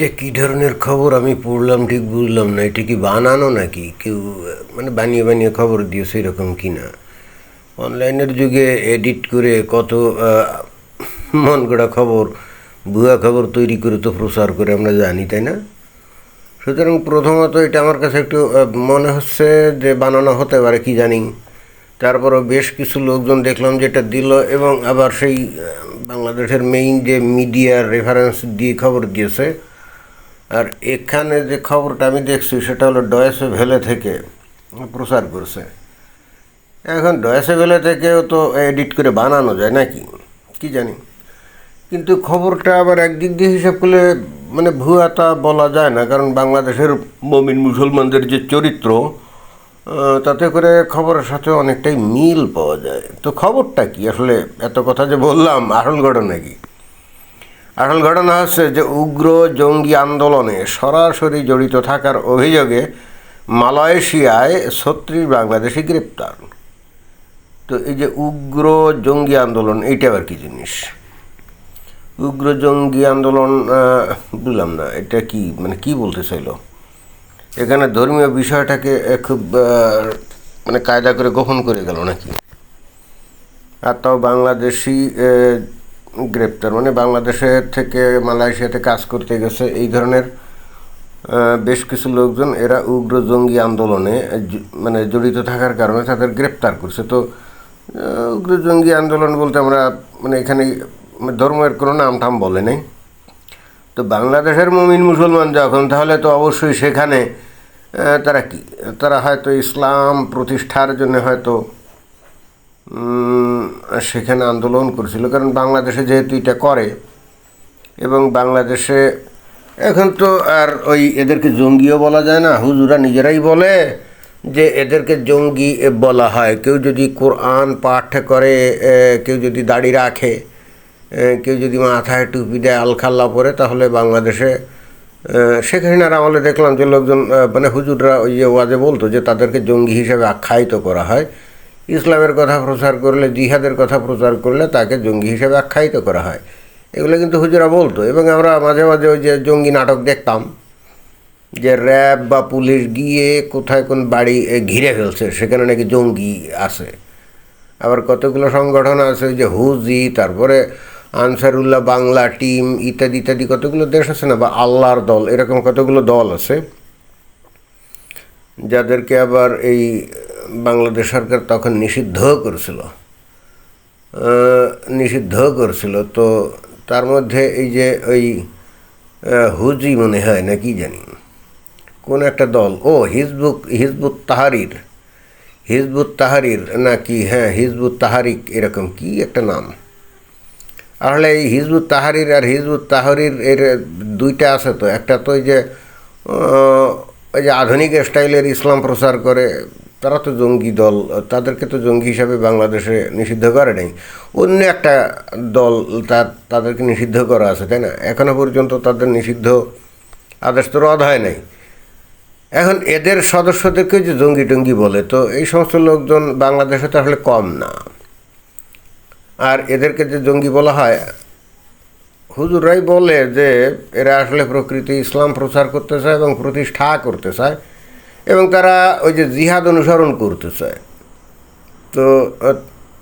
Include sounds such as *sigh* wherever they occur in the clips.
এইটা কি ধরনের খবর? আমি পড়লাম ঠিক বুঝলাম না। এটা কি বানানো নাকি? কেউ মানে বানিয়ে বানিয়ে খবর দিয়েছে এরকম কি না? অনলাইনের যুগে এডিট করে কত মন গড়া খবর, ভুয়া খবর তৈরি করে তো প্রচার করে আমরা জানি, তাই না? সুতরাং প্রথমত এটা আমার কাছে একটু মনে হচ্ছে যে বানানো হতে পারে, কি জানি। তারপরও বেশ কিছু লোকজন দেখলাম যেটা দিল এবং আবার সেই বাংলাদেশের মেইন যে মিডিয়ার রেফারেন্স দিয়ে খবর দিয়েছে আর এখানে যে খবরটা আমি দেখছি, সেটা হলো ডয়েসে ভেলে থেকে প্রচার করছে। এখন ডয়েসে ভেলে থেকেও তো এডিট করে বানানো যায় নাকি? কি জানি। কিন্তু খবরটা আবার একদিক দিয়ে হিসাব করলে মানে ভুয়া তা বলা যায় না, কারণ বাংলাদেশের মমিন মুসলমানদের যে চরিত্র তাতে করে খবরের সাথে অনেকটাই মিল পাওয়া যায়। তো খবরটা কি? আসলে এত কথা যে বললাম আসল ঘটনা কি? আসল ঘটনা হচ্ছে যে উগ্র জঙ্গি আন্দোলনে সরাসরি জড়িত থাকার অভিযোগে মালয়েশিয়ায় ছত্রিশ বাংলাদেশি গ্রেপ্তার। তো এই যে উগ্র জঙ্গি আন্দোলন, এইটা আবার কি জিনিস? উগ্র জঙ্গি আন্দোলন বুঝলাম না, এটা কি মানে কি বলতে চাইলো? এখানে ধর্মীয় বিষয়টাকে খুব মানে কায়দা করে গোপন করে গেল নাকি? আর তাও বাংলাদেশি গ্রেপ্তার। মানে বাংলাদেশের থেকে মালয়েশিয়াতে কাজ করতে গেছে এই ধরনের বেশ কিছু লোকজন। এরা উগ্র জঙ্গি আন্দোলনে মানে জড়িত থাকার কারণে তাদের গ্রেপ্তার করছে। তো উগ্র জঙ্গি আন্দোলন বলতে আমরা মানে এখানে ধর্মের কোনো নাম টাম বলে নেই। তো বাংলাদেশের মমিন মুসলমান যখন, তাহলে তো অবশ্যই সেখানে তারা কি? তারা হয়তো ইসলাম প্রতিষ্ঠার জন্য হয়তো সেখানে আন্দোলন করছিল। কারণ বাংলাদেশে যেহেতু এটা করে, এবং বাংলাদেশে এখন তো আর ওই এদেরকে জঙ্গিও বলা যায় না, হুজুরা নিজেরাই বলে যে এদেরকে জঙ্গি বলা হয়। কেউ যদি কোরআন পাঠ করে কেউ যদি দাড়ি রাখে কেউ যদি মাথায় টুপি দেয়, আলখাল্লা পরে, তাহলে বাংলাদেশে শেখ হাসিনার আমলে দেখলাম যে লোকজন মানে হুজুররা ওই যে ওয়াজে বলতো যে তাদেরকে জঙ্গি হিসেবে আখ্যায়িত করা হয়। ইসলামের কথা প্রচার করলে, জিহাদের কথা প্রচার করলে তাকে জঙ্গি হিসেবে আখ্যায়িত করা হয়। এগুলো কিন্তু হুজুরা বলতো। এবং আমরা মাঝে মাঝে ওই যে জঙ্গি নাটক দেখতাম, যে র্যাব বা পুলিশ গিয়ে কোথায় কোন বাড়ি ঘিরে ফেলছে, সেখানে নাকি জঙ্গি আছে। আবার কতগুলো সংগঠন আছে যে হুজি, তারপরে আনসারুল্লাহ বাংলা টিম, ইত্যাদি ইত্যাদি, কতগুলো দেশ আছে না, বা আল্লাহর দল, এরকম কতগুলো দল আছে, যাদেরকে আবার এই বাংলাদেশ সরকার তখন নিষিদ্ধ করেছিল। নিষিদ্ধ করেছিল। তো তার মধ্যে এই যে ওই হুজি মনে হয় না কি জানি, কোন একটা দল, ও হিজবুক হিজবুত তাহারির হিজবুত তাহারির নাকি হ্যাঁ হিজবুত তাহারিক এরকম কি একটা নাম। আসলে এই হিজবুত তাহারির আর হিজবুত তাহারির এর দুইটা আছে তো। একটা তো ওই যে ওই যে আধুনিক স্টাইলের ইসলাম প্রচার করে তারা তো জঙ্গি দল, তাদেরকে তো জঙ্গি হিসাবে বাংলাদেশে নিষিদ্ধ করে নাই। অন্য একটা দল তার, তাদেরকে নিষিদ্ধ করা আছে, তাই না? এখনও পর্যন্ত তাদের নিষিদ্ধ আদেশ তো রদ হয় নাই। এখন এদের সদস্যদেরকে যে জঙ্গি টঙ্গি বলে, তো এই সমস্ত লোকজন বাংলাদেশে তো আসলে কম না। আর এদেরকে যে জঙ্গি বলা হয় হুজুরাই বলে যে এরা আসলে প্রকৃতি ইসলাম প্রচার করতে চায় এবং প্রতিষ্ঠা করতে চায়। এবং তারা ওই যে জিহাদ অনুসরণ করতে চায় তো,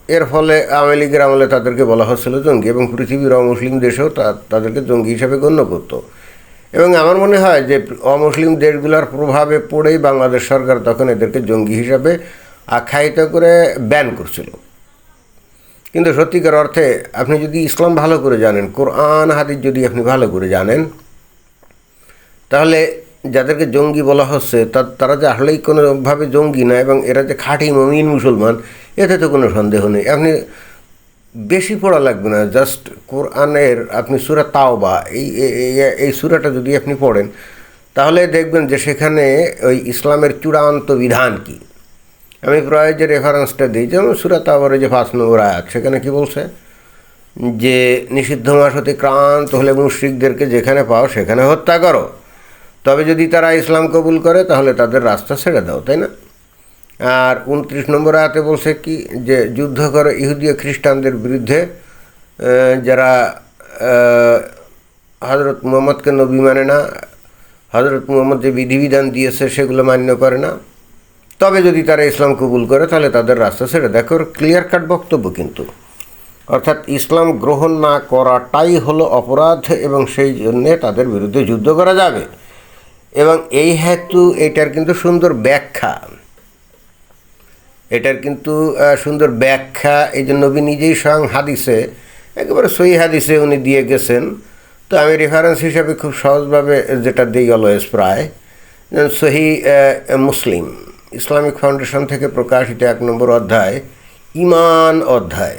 এর ফলে আওয়ামী লীগের আমলে তাদেরকে বলা হচ্ছিল জঙ্গি এবং পৃথিবীর অমুসলিম দেশেও তাদেরকে জঙ্গি হিসাবে গণ্য করতো। এবং আমার মনে হয় যে অমুসলিম দেশগুলোর প্রভাবে পড়েই বাংলাদেশ সরকার তখন এদেরকে জঙ্গি হিসাবে আখ্যায়িত করে ব্যান করছিল। কিন্তু সত্যিকার অর্থে আপনি যদি ইসলাম ভালো করে জানেন, কোরআন, হাদিস যদি আপনি ভালো করে জানেন, তাহলে যাদেরকে জঙ্গি বলা হচ্ছে তারা যে আসলেই কোনোভাবে জঙ্গি না এবং এরা যে খাঁটি মমিন মুসলমান, এতে তো কোনো সন্দেহ নেই। আপনি বেশি পড়া লাগবে না, জাস্ট কোরআনের আপনি সুরা তাওবা, এই- এই সুরাটা যদি আপনি পড়েন, তাহলে দেখবেন যে সেখানে ওই ইসলামের চূড়ান্ত বিধান কি। আমি প্রায় যে রেফারেন্সটা দিই, যেমন সুরা তাওবার যে পাঁচ নম্বর আয়াত, সেখানে কি বলছে? যে নিষিদ্ধ মাস হতে ক্রান্ত হলে মুশ্রিকদেরকে যেখানে পাও সেখানে হত্যা করো। তবে যদি তারা ইসলাম কবুল করে, তাহলে তাদের রাস্তা ছেড়ে দাও, তাই না? আর উনত্রিশ নম্বর আয়াতে বলছে কি, যে যুদ্ধ করে ইহুদি খ্রিস্টানদের বিরুদ্ধে যারা হজরত মুহম্মদকে নবী মানে না হজরত মুহম্মদ যে বিধিবিধান দিয়েছে সেগুলো মান্য করে না। তবে যদি তারা ইসলাম কবুল করে, তাহলে তাদের রাস্তা ছেড়ে দেখো ক্লিয়ার কাট বক্তব্য কিন্তু। অর্থাৎ ইসলাম গ্রহণ না করাটাই হলো অপরাধ এবং সেই জন্যে তাদের বিরুদ্ধে যুদ্ধ করা যাবে। এবং এই হেতু, এটার কিন্তু সুন্দর ব্যাখ্যা। এটার কিন্তু সুন্দর ব্যাখ্যা, এই যে নবী নিজেই স্বয়ং হাদিসে, একেবারে সই হাদিসে উনি দিয়ে গেছেন। তো আমি রেফারেন্স হিসাবে খুব সহজভাবে যেটা দিই অলওয়েজ প্রায় যেমন সহি মুসলিম, ইসলামিক ফাউন্ডেশন থেকে প্রকাশিত এক নম্বর অধ্যায় ইমান অধ্যায়।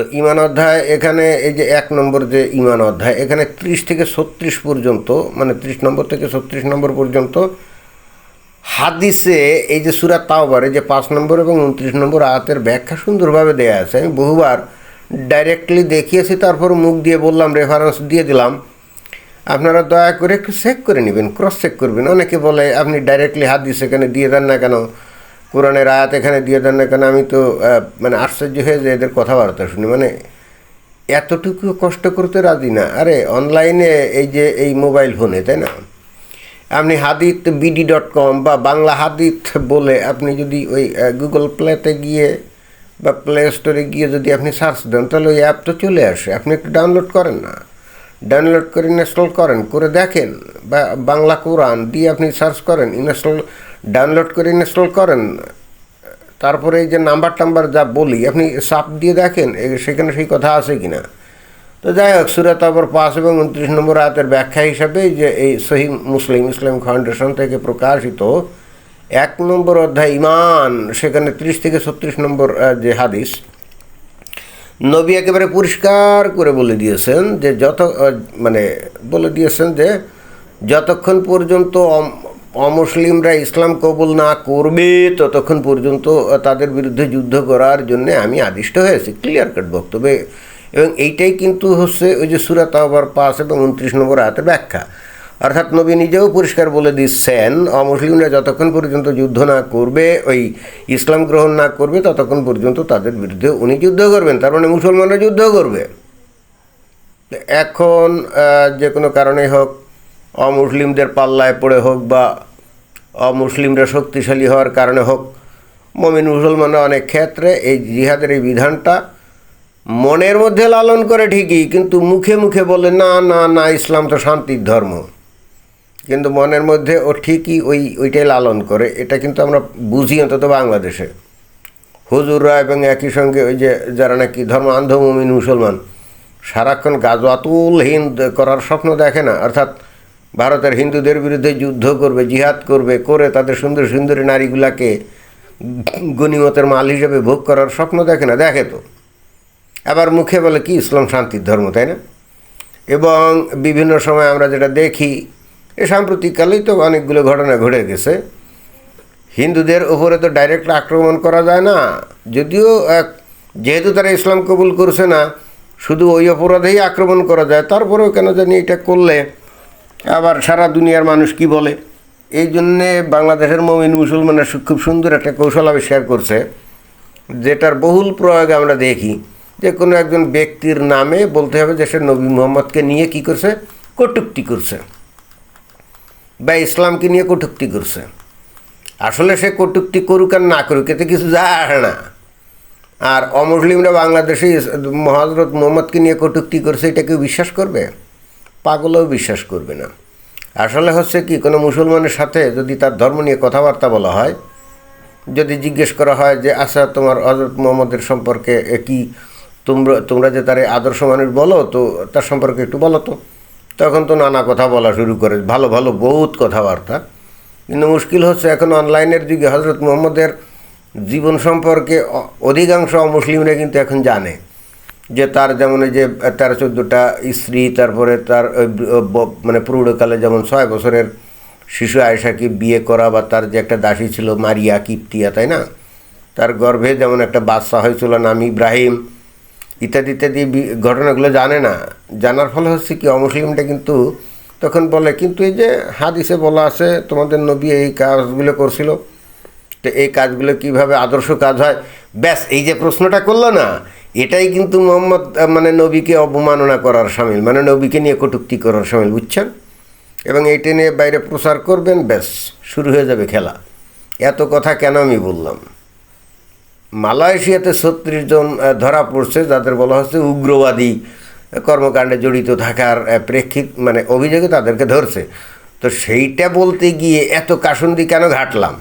তো ইমান অধ্যায় এখানে এই যে এক নম্বর যে ইমান অধ্যায়, এখানে ত্রিশ থেকে ছত্রিশ পর্যন্ত মানে ত্রিশ নম্বর থেকে ছত্রিশ নম্বর পর্যন্ত হাদিসে এই যে সুরা তাওবারে যে পাঁচ নম্বর এবং উনত্রিশ নম্বর আয়াতের ব্যাখ্যা সুন্দরভাবে দেয়া আছে। আমি বহুবার ডাইরেক্টলি দেখিয়েছি, তারপর মুখ দিয়ে বললাম রেফারেন্স দিয়ে দিলাম। আপনারা দয়া করে একটু চেক করে নেবেন ক্রস চেক করবেন। অনেকে বলে, আপনি ডাইরেক্টলি হাদিস এখানে দিয়ে দেন না কেন? কোরআনের আয়াত এখানে দিয়ে দেন না কেন? আমি তো মানে আশ্চর্য হয়ে যে এদের কথাবার্তা শুনি। মানে এতটুকু কষ্ট করতে রাজি না। আরে অনলাইনে এই যে এই মোবাইল ফোনে তাই না? আপনি হাদিত বিডি ডট কম বা বাংলা হাদিত বলে আপনি যদি ওই গুগল প্লেতে গিয়ে বা প্লে স্টোরে গিয়ে যদি আপনি সার্চ দেন, তাহলে ওই অ্যাপ তো চলে আসে। আপনি একটু ডাউনলোড করেন না। ডাউনলোড করে ইনস্টল করেন, করে দেখেন। বা বাংলা কোরআন দিয়ে আপনি সার্চ করেন ইনস্টল ডাউনলোড করে ইনস্টল করেন। তারপরে এই যে নাম্বার টাম্বার যা বলি, আপনি সাপ দিয়ে দেখেন সেখানে সেই কথা আছে কি না তো যাই হোক, সুরাত আবার পাঁচ এবং উনত্রিশ নম্বর আয়াতের ব্যাখ্যা হিসাবে যে এই সহি মুসলিম, ইসলাম ফাউন্ডেশন থেকে প্রকাশিত এক নম্বর অধ্যায় ইমান সেখানে ত্রিশ থেকে ছত্রিশ নম্বর যে হাদিস, নবী একেবারে পরিষ্কার করে বলে দিয়েছেন যে যত মানে বলে দিয়েছেন যে যতক্ষণ পর্যন্ত অমুসলিমরা ইসলাম কবুল না করবে ততক্ষণ পর্যন্ত তাদের বিরুদ্ধে যুদ্ধ করার জন্য আমি আদিষ্ট হয়েছি। ক্লিয়ার কাট বক্তব্যে। এবং এইটাই কিন্তু হচ্ছে ওই যে সুরাত আবার পাঁচ এবং উনত্রিশ নম্বর আয়াতের ব্যাখ্যা। অর্থাৎ নবী নিজেও পরিষ্কার বলে দিচ্ছেন, অমুসলিমরা যতক্ষণ পর্যন্ত যুদ্ধ না করবে, ওই ইসলাম গ্রহণ না করবে, ততক্ষণ পর্যন্ত তাদের বিরুদ্ধে উনি যুদ্ধ করবেন। তার মানে মুসলমানরা যুদ্ধ করবে। এখন যে কোনো কারণে হোক অমুসলিমদের পাল্লায় পড়ে হোক বা অমুসলিমরা শক্তিশালী হওয়ার কারণে হোক, মমিন মুসলমানরা অনেক ক্ষেত্রে এই জিহাদের এই বিধানটা মনের মধ্যে লালন করে ঠিকই, কিন্তু মুখে মুখে বলে, না না না, ইসলাম তো শান্তির ধর্ম। কিন্তু মনের মধ্যে ও ঠিকই ওই, ওইটাই লালন করে। এটা কিন্তু আমরা বুঝি অন্তত বাংলাদেশে। হুজুররা এবং একই সঙ্গে ওই যে যারা নাকি ধর্ম আন্ধমমিন মুসলমান, সারাক্ষণ গাজওয়াতুলহীন করার স্বপ্ন দেখে না, অর্থাৎ ভারতের হিন্দুদের বিরুদ্ধে যুদ্ধ করবে, জিহাদ করবে, করে তাদের সুন্দর সুন্দরী নারীগুলাকে গণিমতের মাল হিসেবে ভোগ করার স্বপ্ন দেখে না, দেখে তো। আবার মুখে বলে কি ইসলাম শান্তির ধর্ম, তাই না? এবং বিভিন্ন সময় আমরা যেটা দেখি, এ সাম্প্রতিককালেই তো অনেকগুলো ঘটনা ঘটে গেছে। হিন্দুদের উপরে তো ডাইরেক্ট আক্রমণ করা যায় না। যদিও এক, যেহেতু তারা ইসলাম কবুল করছে না, শুধু ওই অপরাধেই আক্রমণ করা যায়, তারপরেও কেন জানি এটা করলে আবার সারা দুনিয়ার মানুষ কি বলে? এই জন্যে বাংলাদেশের মমিন মুসলমানের খুব সুন্দর একটা কৌশল আবিষ্কার করছে, যেটার বহুল প্রয়োগ আমরা দেখি। যে কোনো একজন ব্যক্তির নামে বলতে হবে যে সে নবী মোহাম্মদকে নিয়ে কি করছে? কটুক্তি করছে। বা ইসলামকে নিয়ে কটুক্তি করছে। আসলে সে কটুক্তি করুক আর না করুক, এতে কিছু যায় আসে না। আর অমুসলিমরা বাংলাদেশে ইস- হজরত মোহাম্মদকে নিয়ে কটুক্তি করছে, এটা কেউ বিশ্বাস করবে? পাগলেও বিশ্বাস করবে না। আসলে হচ্ছে কি, কোনো মুসলমানের সাথে যদি তার ধর্ম নিয়ে কথাবার্তা বলা হয়, যদি জিজ্ঞেস করা হয় যে আচ্ছা তোমার হজরত মোহাম্মদের সম্পর্কে কি? তোমরা তোমরা যে তার আদর্শ মানুষ বলো, তো তার সম্পর্কে একটু বলো তো। তখন তো নানা কথা বলা শুরু করে, ভালো ভালো, বহুত কথাবার্তা। কিন্তু মুশকিল হচ্ছে এখন অনলাইনের যুগে হজরত মোহাম্মদের জীবন সম্পর্কে অধিকাংশ মুসলিমরা কিন্তু এখন জানে। যে তার যেমন এই যে তেরো চোদ্দোটা স্ত্রী, তারপরে তার মানে প্রৌঢ়কালে যেমন ছয় বছরের শিশু আয়েশাকে বিয়ে করা বা তার যে একটা দাসী ছিল মারিয়া কিপ্তিয়া, তাই না? তার গর্ভে যেমন একটা বাচ্চা হয়েছিল নাম ইব্রাহিম, ইত্যাদি ইত্যাদি ঘটনাগুলো জানে না। জানার ফলে হচ্ছে কি, অমুসলিমটা কিন্তু তখন বলে, কিন্তু এই যে হাদিসে বলা আছে, তোমাদের নবী এই কাজগুলো করছিল, তো এই কাজগুলো কীভাবে আদর্শ কাজ হয়? ব্যাস, এই যে প্রশ্নটা করল না এটাই কিন্তু মোহাম্মদ মানে নবীকে অবমাননা করার সামিল মানে নবীকে নিয়ে কটূক্তি করার সামিল, বুঝছেন? এবং এটা নিয়ে বাইরে প্রচার করবেন, ব্যাস, শুরু হয়ে যাবে খেলা। এত কথা কেন আমি বললাম? মালয়েশিয়াতে ছত্রিশ জন ধরা পড়ছে, যাদের বলা হচ্ছে উগ্রবাদী কর্মকাণ্ডে জড়িত থাকার প্রেক্ষিত মানে অভিযোগে তাদেরকে ধরছে। তো সেইটা বলতে গিয়ে এত কাসুন্দি কেন ঘাটলাম?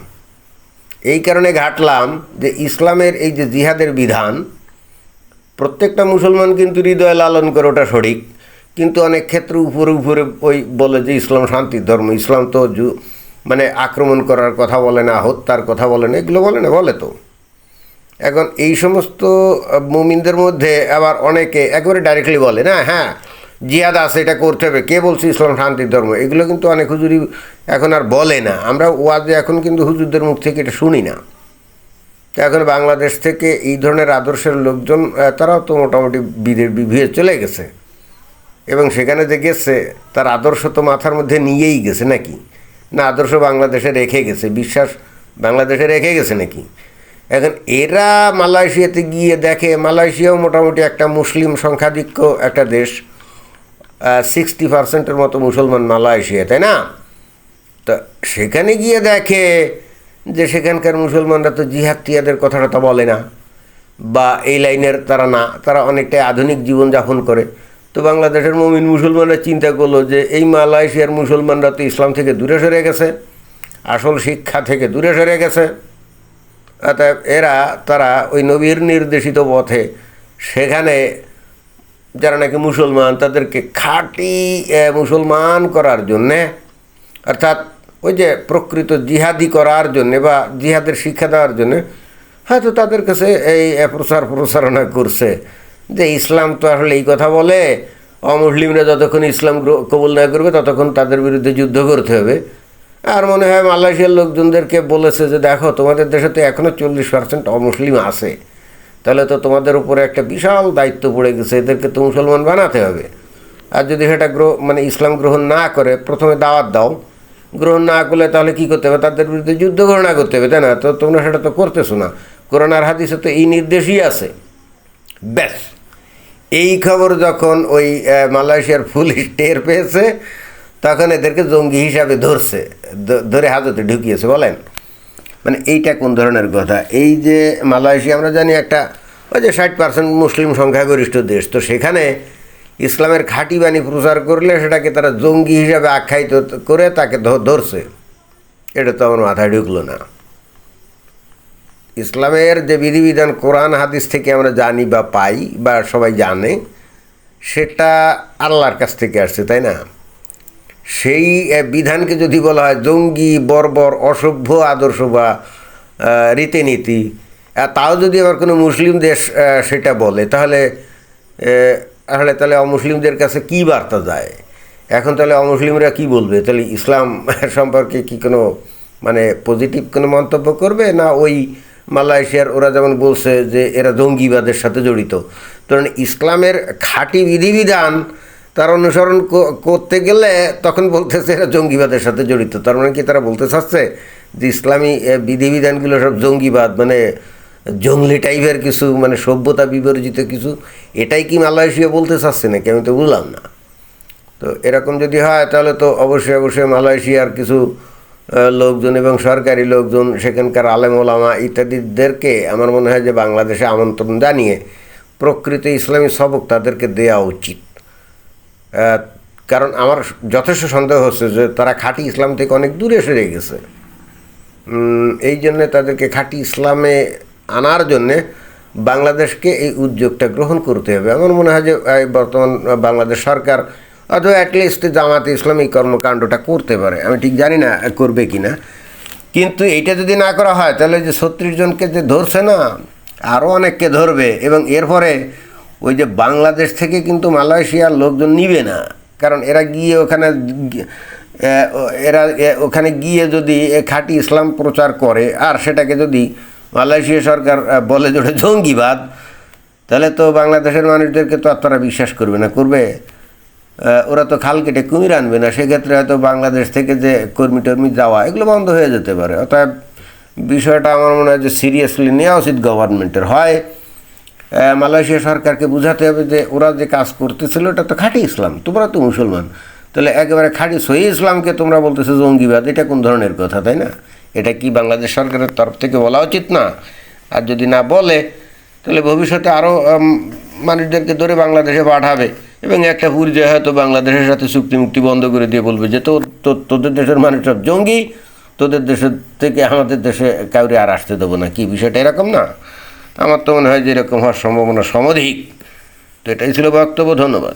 এই কারণে ঘাটলাম যে ইসলামের এই যে জিহাদের বিধান প্রত্যেকটা মুসলমান কিন্তু হৃদয় লালন করে ওটা সঠিক। কিন্তু অনেক ক্ষেত্রে উপরে উপরে ওই বলে যে ইসলাম শান্তির ধর্ম, ইসলাম তো মানে আক্রমণ করার কথা বলে না, হত্যার কথা বলে না, এগুলো বলে না, বলে তো। এখন এই সমস্ত মুমিনদের মধ্যে আবার অনেকে একেবারে ডাইরেক্টলি বলে না হ্যাঁ জিহাদ আছে, এটা করতে হবে, কে বলছে ইসলাম শান্তির ধর্ম, এগুলো কিন্তু অনেক হুজুরি এখন আর বলে না। আমরা ওয়াজে এখন কিন্তু হুজুরদের মুখ থেকে এটা শুনি না। এখন বাংলাদেশ থেকে এই ধরনের আদর্শের লোকজন তারাও তো মোটামুটি বিভিয়ে চলে গেছে। এবং সেখানে যে গেছে, তার আদর্শ তো মাথার মধ্যে নিয়েই গেছে নাকি? না, আদর্শ বাংলাদেশে রেখে গেছে, বিশ্বাস বাংলাদেশে রেখে গেছে নাকি? এখন এরা মালয়েশিয়াতে গিয়ে দেখে, মালয়েশিয়াও মোটামুটি একটা মুসলিম সংখ্যাধিক্য একটা দেশ সিক্সটি পার্সেন্টের মতো মুসলমান মালয়েশিয়া, তাই না? তা সেখানে গিয়ে দেখে যে সেখানকার মুসলমানরা তো জিহাদ টিয়াদের কথাটা তো বলে না, বা এই লাইনের তারা না, তারা অনেকটাই আধুনিক জীবনযাপন করে। তো বাংলাদেশের মমিন মুসলমানরা চিন্তা করল যে এই মালয়েশিয়ার মুসলমানরা তো ইসলাম থেকে দূরে সরে গেছে, আসল শিক্ষা থেকে দূরে সরে গেছে। অতএব এরা, তারা ওই নবীর নির্দেশিত পথে সেখানে যারা নাকি মুসলমান, তাদেরকে খাঁটি মুসলমান করার জন্যে, অর্থাৎ ওই যে প্রকৃত জিহাদি করার জন্যে বা জিহাদের শিক্ষা দেওয়ার জন্যে হয়তো তাদের কাছে এই প্রচার প্রচারণা করছে। যে ইসলাম তো আসলে এই কথা বলে, অমুসলিমরা যতক্ষণ ইসলাম কবুল না করবে ততক্ষণ তাদের বিরুদ্ধে যুদ্ধ করতে হবে। আর মনে হয় মালয়েশিয়ার লোকজনদেরকে বলেছে যে দেখো, তোমাদের দেশে তো এখনও চল্লিশ পার্সেন্ট অমুসলিম আছে। তাহলে তো তোমাদের উপরে একটা বিশাল দায়িত্ব পড়ে গেছে, এদেরকে তো মুসলমান বানাতে হবে। আর যদি সেটা মানে ইসলাম গ্রহণ না করে, প্রথমে দাওয়াত দাও। গ্রহণ না করলে তাহলে কী করতে হবে? তাদের বিরুদ্ধে যুদ্ধ ঘোষণা করতে হবে, তাই না? তো তোমরা সেটা তো করতেছো না। করোনার হাদিসে তো এই নির্দেশই আছে। ব্যাস। এই খবর যখন ওই মালয়েশিয়ার পুলিশ টের পেয়েছে, তখন এদেরকে জঙ্গি হিসাবে ধরছে ধরে হাজতে ঢুকিয়েছে, বলেন। মানে এইটা কোন ধরনের কথা? এই যে মালয়েশিয়া, আমরা জানি একটা, ওই যে ষাট পার্সেন্ট মুসলিম সংখ্যাগরিষ্ঠ দেশ, তো সেখানে ইসলামের খাঁটি বাণী প্রচার করলে সেটাকে তারা জঙ্গি হিসাবে আখ্যায়িত করে তাকে ধরছে। এটা তো আমার মাথায় ঢুকলো না। ইসলামের যে বিধিবিধান কোরআন, হাদিস থেকে আমরা জানি বা পাই বা সবাই জানে, সেটা আল্লাহর কাছ থেকে আসছে, তাই না? সেই বিধানকে যদি বলা হয় জঙ্গি, বর্বর, অসভ্য আদর্শ বা রীতিনীতি তাও যদি আবার কোনো মুসলিম দেশ সেটা বলে, তাহলে আসলে তাহলে অমুসলিমদের কাছে কী বার্তা যায়? এখন তাহলে অমুসলিমরা কি বলবে? তাহলে ইসলাম *laughs* সম্পর্কে কি কোনো মানে পজিটিভ কোনো মন্তব্য করবে? না ওই মালয়েশিয়ার ওরা যেমন বলছে যে এরা জঙ্গিবাদের সাথে জড়িত। তো ইসলামের খাঁটি বিধিবিধান তার অনুসরণ করতে গেলে তখন বলতেছে এরা জঙ্গিবাদের সাথে জড়িত। তার মানে কি তারা বলতে চাচ্ছে যে ইসলামী বিধিবিধানগুলো সব জঙ্গিবাদ মানে জঙ্গলি টাইপের কিছু মানে সভ্যতা বিবর্জিত কিছু, এটাই কি মালয়েশিয়া বলতে চাচ্ছে নাকি? আমি তো বুঝলাম না। তো এরকম যদি হয়, তাহলে তো অবশ্যই অবশ্যই মালয়েশিয়ার কিছু লোকজন এবং সরকারি লোকজন, সেখানকার আলেম ওলামা ইত্যাদিদেরকে আমার মনে হয় যে বাংলাদেশে আমন্ত্রণ জানিয়ে প্রকৃত ইসলামী সবক তাদেরকে দেওয়া উচিত। কারণ আমার যথেষ্ট সন্দেহ হচ্ছে যে তারা খাঁটি ইসলাম থেকে অনেক দূরে সরে গেছে। এই জন্যে তাদেরকে খাঁটি ইসলামে আনার জন্যে বাংলাদেশকে এই উদ্যোগটা গ্রহণ করতে হবে। আমার মনে হয় যে বর্তমান বাংলাদেশ সরকার অথবা অ্যাটলিস্ট জামাতে ইসলামী কর্মকাণ্ডটা করতে পারে। আমি ঠিক জানি না করবে কি না কিন্তু এইটা যদি না করা হয়, তাহলে যে ছত্রিশ জনকে যে ধরছে না আরও অনেককে ধরবে এবং এরপরে ওই যে বাংলাদেশ থেকে কিন্তু মালয়েশিয়ার লোকজন নিবে না। কারণ এরা গিয়ে ওখানে, এরা ওখানে গিয়ে যদি খাঁটি ইসলাম প্রচার করে, আর সেটাকে যদি মালয়েশিয়া সরকার বলে যে ওটা জঙ্গিবাদ, তাহলে তো বাংলাদেশের মানুষদেরকে তো আর তারা বিশ্বাস করবে না, করবে। ওরা তো খাল কেটে কুমির আনবে না, সেক্ষেত্রে হয়তো বাংলাদেশ থেকে যে কর্মী টর্মী যাওয়া, এগুলো বন্ধ হয়ে যেতে পারে। অতএব বিষয়টা আমার মনে হয় যে সিরিয়াসলি নেওয়া উচিত গভর্নমেন্টের হয় মালয়েশিয়া সরকারকে বোঝাতে হবে যে ওরা যে কাজ করতেছিল এটা তো খাঁটি ইসলাম, তোমরা তো মুসলমান। তাহলে একেবারে খাঁটি সহি ইসলামকে তোমরা বলতেছো জঙ্গিবাদ, এটা কোন ধরনের কথা, তাই না? এটা কি বাংলাদেশ সরকারের তরফ থেকে বলা উচিত না? আর যদি না বলে, তাহলে ভবিষ্যতে আরও মানুষদেরকে ধরে বাংলাদেশে পাঠাবে। এবং একটা পর্যায়ে হয়তো বাংলাদেশের সাথে চুক্তি মুক্তি বন্ধ করে দিয়ে বলবে যে তো- তোদের দেশের মানুষ সব জঙ্গি, তোদের দেশের থেকে আমাদের দেশে কাউরে আর আসতে দেবো না। কি, বিষয়টা এরকম না? আমার তো মনে হয় যে এরকম হওয়ার সম্ভাবনা সমধিক। তো এটাই ছিল বক্তব্য, ধন্যবাদ।